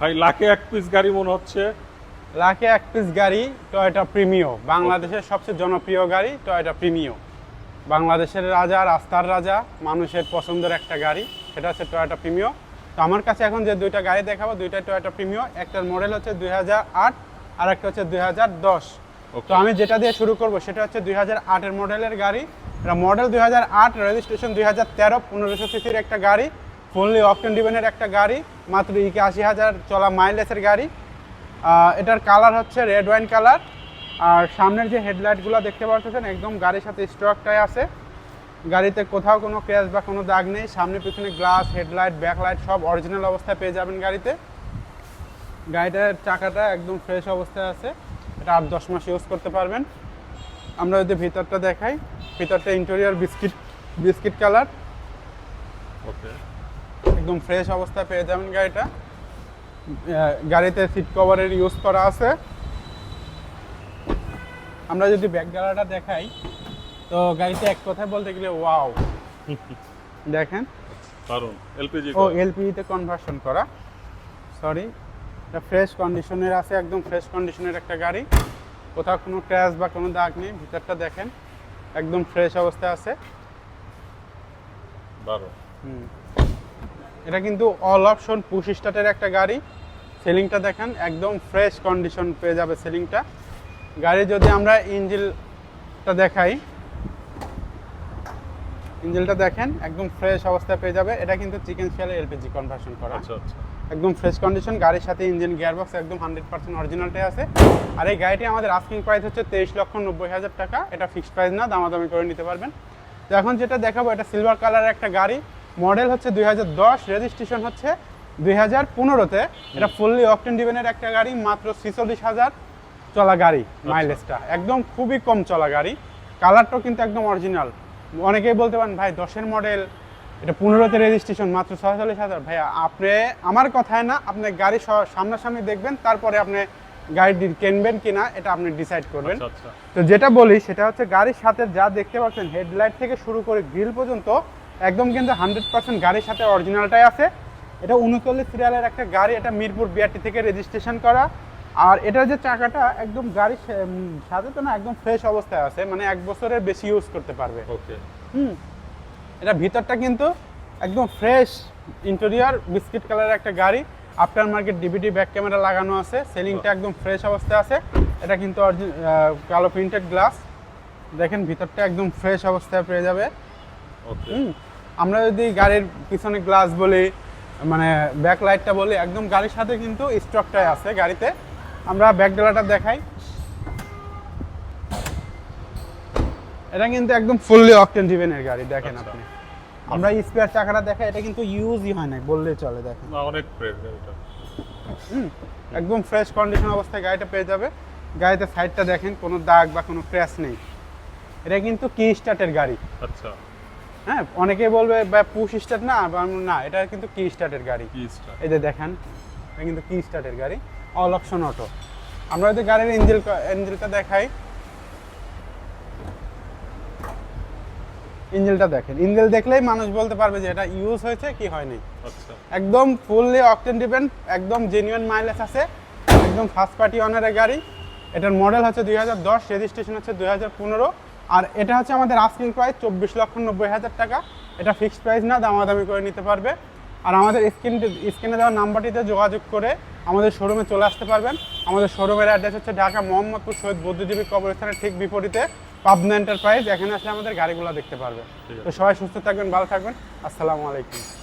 ভাই লাখে এক পিস গাড়ি মনে হচ্ছে। লাখে এক পিস গাড়ি টয়োটা প্রিমিও বাংলাদেশের সবচেয়ে জনপ্রিয় গাড়ি টয়োটা প্রিমিও বাংলাদেশের রাজা রাস্তার রাজা মানুষের পছন্দের একটা গাড়ি সেটা হচ্ছে টয়োটা প্রিমিও তো আমার কাছে এখন যে দুইটা গাড়ি দেখাবো দুইটা টয়োটা প্রিমিও একটার মডেল হচ্ছে দুই হাজার আট আর একটা হচ্ছে দুই হাজার দশ। Okay. তো আমি যেটা দিয়ে শুরু করব সেটা হচ্ছে দুই হাজার আটের মডেলের গাড়ি। এটা মডেল দুই হাজার আট রেজিস্ট্রেশন দুই হাজার তেরো পনেরোশো সিসির একটা গাড়ি। ফুললি অপশন ডিভেনের একটা গাড়ি, মাত্র একাশি হাজার চলা মাইলেজের গাড়ি। এটার কালার হচ্ছে রেড ওয়াইন কালার আর সামনের যে হেডলাইটগুলো দেখতে পাচ্ছেন একদম গাড়ির সাথে স্টকটাই আছে। গাড়িতে কোথাও কোনো ক্র্যাশ বা কোনো দাগ নেই। সামনে পিছনে গ্লাস হেডলাইট ব্যাকলাইট সব অরিজিনাল অবস্থায় পেয়ে যাবেন গাড়িতে। গাড়িটার চাকাটা একদম ফ্রেশ অবস্থায় আছে। এটা আট, দশ মাস ইউজ করতে পারবেন। আমরা যদি ভিতরটা দেখাই, ভিতরটা interior biscuit biscuit colour okay একদম ফ্রেশ অবস্থায় পেয়ে যাবেন গাড়িটা। গাড়িতে সিট কভারের ইউজ করা আছে। আমরা যদি ব্যাক গ্যালারটা দেখাই তো গাড়িতে এক কথায় বলতে গেলে ওয়াও দেখেন। দারুণ এলপিজি ও এলপিতে কনভার্সন করা। সরি এটা ফ্রেশ কন্ডিশনের আছে একদম ফ্রেশ কন্ডিশনের একটা গাড়ি। কোথাও কোনো ক্র্যাশ বা কোনো দাগ নেই ভিতরটা দেখেন একদম ফ্রেশ অবস্থায় আছে। দারুণ হুম। এটা কিন্তু অল অপশন পুশ স্টার্টের একটা গাড়ি। সেলিংটা দেখেন একদম ফ্রেশ কন্ডিশন পেয়ে যাবে সেলিংটা গাড়ি যদি আমরা ইঞ্জিলটা দেখাই ইঞ্জিলটা দেখেন একদম ফ্রেশ অবস্থায় পেয়ে যাবে। এটা কিন্তু চিকেন শিয়ালে এলপিজি কনভার্সন করা। আচ্ছা আচ্ছা। একদম ফ্রেশ কন্ডিশন গাড়ির সাথে ইঞ্জিন গিয়ারবক্স একদম হান্ড্রেড পার্সেন্ট অরিজিনালটাই আছে। আর এই গাড়িটি আমাদের আস্কিং প্রাইস হচ্ছে তেইশ লক্ষ নব্বই হাজার টাকা। এটা ফিক্সড প্রাইস না দামাদামি করে নিতে পারবেন। তো এখন যেটা দেখাবো এটা সিলভার কালারের একটা গাড়ি। মডেল হচ্ছে দুই হাজার দশ রেজিস্ট্রেশন হচ্ছে দুই হাজার পনেরোতে। এটা ফুললি অকটেন ডিভেনের একটা গাড়ি মাত্র ছিচল্লিশ হাজার চলা গাড়ি মাইলেজটা। একদম খুবই কম চলা গাড়ি। কালারটাও কিন্তু একদম অরিজিনাল। অনেকেই বলতে পারেন ভাই দশের মডেল এটা পনেরোতে রেজিস্ট্রেশন মাত্র ছয়চল্লিশ হাজার। ভাইয়া আপনি আমার কথায় না আপনি গাড়ি সামনাসামনি দেখবেন তারপরে আপনি গাড়ি কিনবেন কিনা এটা আপনি ডিসাইড করবেন। আচ্ছা আচ্ছা। তো যেটা বলি সেটা হচ্ছে গাড়ির সাথে যা দেখতে পাচ্ছেন হেডলাইট থেকে শুরু করে গ্রিল পর্যন্ত একদম কিন্তু হান্ড্রেড পার্সেন্ট গাড়ির সাথে অরিজিনালটাই আছে। এটা উনচল্লিশ সিরিয়ালের একটা গাড়ি এটা মিরপুর বিআরটি থেকে রেজিস্ট্রেশন করা। আর এটার যে চাকাটা একদম গাড়ির সাথে তো না একদম ফ্রেশ অবস্থায় আছে মানে এক বছরের বেশি ইউজ করতে পারবে। ওকে হুম। এটা ভিতরটা কিন্তু একদম ফ্রেশ ইন্টেরিয়র বিস্কিট কালারের একটা গাড়ি। After market DVD back camera লাগানো আছে সেলিংটা একদম ফ্রেশ অবস্থায় আছে। এটা কিন্তু কালো প্রিন্টেড গ্লাস দেখেন ভিতরটা একদম ফ্রেশ অবস্থায় পেয়ে যাবে। ওকে হুম। আমরা যদি গাড়ির পিছনে গ্লাস বলি মানে ব্যাক লাইটটা বলি একদম গাড়ির সাথে কিন্তু স্টকটাই আছে গাড়িতে। আমরা ব্যাক ডালাটা দেখাই। এটা কিন্তু একদম ফুললি অকটেন ডিভেনের গাড়ি দেখেন আচ্ছা। আপনি। আমরা স্পেয়ার চাকাটা দেখাই এটা কিন্তু ইউজই হয় না বললেই চলে দেখেন। অনেক ফ্রেশ গাড়িটা। একদম ফ্রেশ কন্ডিশন অবস্থায় গাড়িটা পেয়ে যাবে। গাড়িতে সাইডটা দেখেন কোনো দাগ বা কোনো ক্র্যাশ নেই। এটা কিন্তু কি স্টার্টের গাড়ি। আচ্ছা। হ্যাঁ অনেকে বলবে বা পুশ স্টার্ট না না এটা কিন্তু কি স্টার্টের গাড়ি? এই যে দেখেন এটা কিন্তু কি স্টার্টের গাড়ি? অল অপশন অটো আমরা যদি গাড়ির ইঞ্জিল ইঞ্জিলটা দেখাই। ইঞ্জিলটা দেখেন। ইঞ্জিল দেখলেই মানুষ বলতে পারবে যে এটা ইউজ হয়েছে কি হয়নি। আচ্ছা। একদম ফুললি অকটেন ডিপেন্ড একদম জেনুইন মাইলেজ আছে একদম ফার্স্ট পার্টি অনারের গাড়ি। এটার মডেল হচ্ছে দুই হাজার দশ রেজিস্ট্রেশন হচ্ছে দুই হাজার পনেরো। আর এটা হচ্ছে আমাদের আস্কিং প্রাইস চব্বিশ লক্ষ নব্বই হাজার টাকা। এটা ফিক্সড প্রাইস না দামাদামি করে নিতে পারবে। আর আমাদের স্ক্রিন স্ক্রিনে দেওয়া নাম্বারটিতে যোগাযোগ করে আমাদের শোরুমে চলে আসতে পারবেন। আমাদের শোরুমের অ্যাড্রেস হচ্ছে ঢাকা মোহাম্মদপুর শহীদ বুদ্ধিজীবী কবরস্থানের ঠিক বিপরীতে পাবনা এন্টারপ্রাইজ এখানে আসলে আমাদের গাড়িগুলো দেখতে পারবে। তো সবাই সুস্থ থাকবেন ভালো থাকবেন। আসসালামু আলাইকুম।